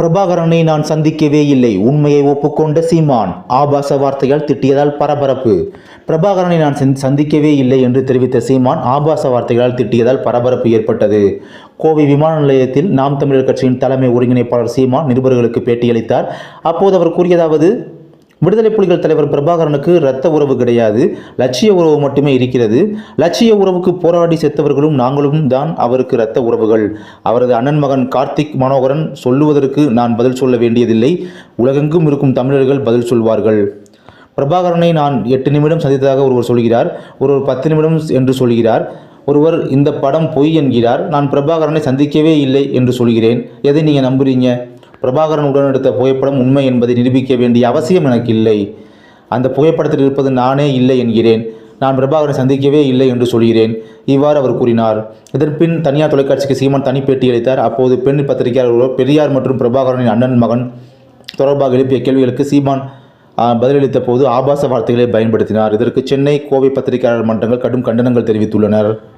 பிரபாகரனை நான் சந்திக்கவே இல்லை. உண்மையை ஒப்புக்கொண்ட சீமான் ஆபாச வார்த்தையால் திட்டியதால் பரபரப்பு. பிரபாகரனை நான் சந்திக்கவே இல்லை என்று தெரிவித்த சீமான் ஆபாச வார்த்தைகளால் திட்டியதால் பரபரப்பு ஏற்பட்டது. கோவை விமான நிலையத்தில் நாம் தமிழர் கட்சியின் தலைமை ஒருங்கிணைப்பாளர் சீமான் நிருபர்களுக்கு பேட்டியளித்தார். அப்போது அவர் கூறியதாவது விடுதலை புலிகள் தலைவர் பிரபாகரனுக்கு இரத்த உறவு கிடையாது. லட்சிய உறவு மட்டுமே இருக்கிறது. லட்சிய உறவுக்கு போராடி செத்தவர்களும் நாங்களும் தான் அவருக்கு இரத்த உறவுகள். அவரது அண்ணன் மகன் கார்த்திக் மனோகரன் சொல்லுவதற்கு நான் பதில் சொல்ல வேண்டியதில்லை. உலகெங்கும் இருக்கும் தமிழர்கள் பதில் சொல்வார்கள். பிரபாகரனை நான் எட்டு நிமிடம் சந்தித்ததாக ஒருவர் சொல்கிறார். ஒருவர் பத்து நிமிடம் என்று சொல்கிறார். ஒருவர் இந்த படம் பொய் என்கிறார். நான் பிரபாகரனை சந்திக்கவே இல்லை என்று சொல்கிறேன். எதை நீங்கள் நம்புறீங்க? பிரபாகரன் உடன் எடுத்த புகைப்படம் உண்மை என்பதை நிரூபிக்க வேண்டிய அவசியம் எனக்கு இல்லை அந்த புகைப்படத்தில் இருப்பது நானே இல்லை என்கிறேன். நான் பிரபாகரனை சந்திக்கவே இல்லை என்று சொல்கிறேன். இவ்வாறு அவர் கூறினார். இதன்பின் தனியார் தொலைக்காட்சிக்கு சீமான் தனி பேட்டி அளித்தார். அப்போது பெண் பத்திரிகையாளர்களோ பெரியார் மற்றும் பிரபாகரனின் அண்ணன் மகன் தொடர்பாக எழுப்பிய கேள்விகளுக்கு சீமான் பதிலளித்த போது ஆபாச வார்த்தைகளை பயன்படுத்தினார். இதற்கு சென்னை கோவை பத்திரிகையாளர் மன்றங்கள் கடும் கண்டனங்கள் தெரிவித்துள்ளனர்.